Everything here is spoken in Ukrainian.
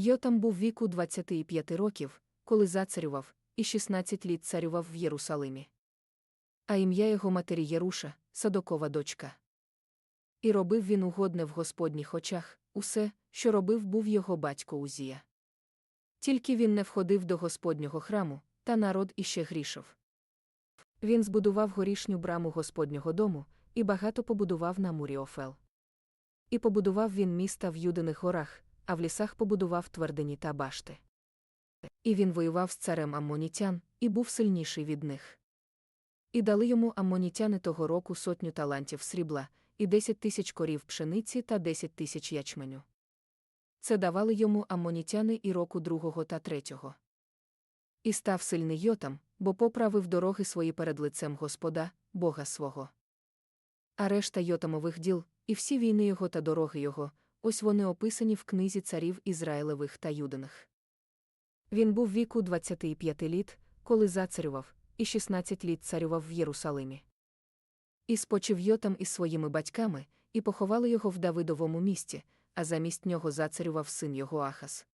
Йотам був віку 25 років, коли зацарював, і 16 літ царював в Єрусалимі. А ім'я його матері Єруша, садокова дочка. І робив він угодне в Господніх очах, усе, що робив, був його батько Узія. Тільки він не входив до Господнього храму, та народ іще грішив. Він збудував горішню браму Господнього дому і багато побудував на мурі Офел. І побудував він міста в Юдиних горах, а в лісах побудував твердині та башти. І він воював з царем Аммонітян, і був сильніший від них. І дали йому аммонітяни того року сотню талантів срібла, і десять тисяч корів пшениці та десять тисяч ячменю. Це давали йому аммонітяни і року другого та третього. І став сильний йотам, бо поправив дороги свої перед лицем Господа, Бога свого. А решта йотамових діл, і всі війни його та дороги його, ось вони описані в книзі царів Ізраїлевих та Юдиних. Він був віку 25 літ, коли зацарював, і 16 літ царював в Єрусалимі. І спочив йотам із своїми батьками, і поховали його в Давидовому місті, а замість нього зацарював син його Ахас.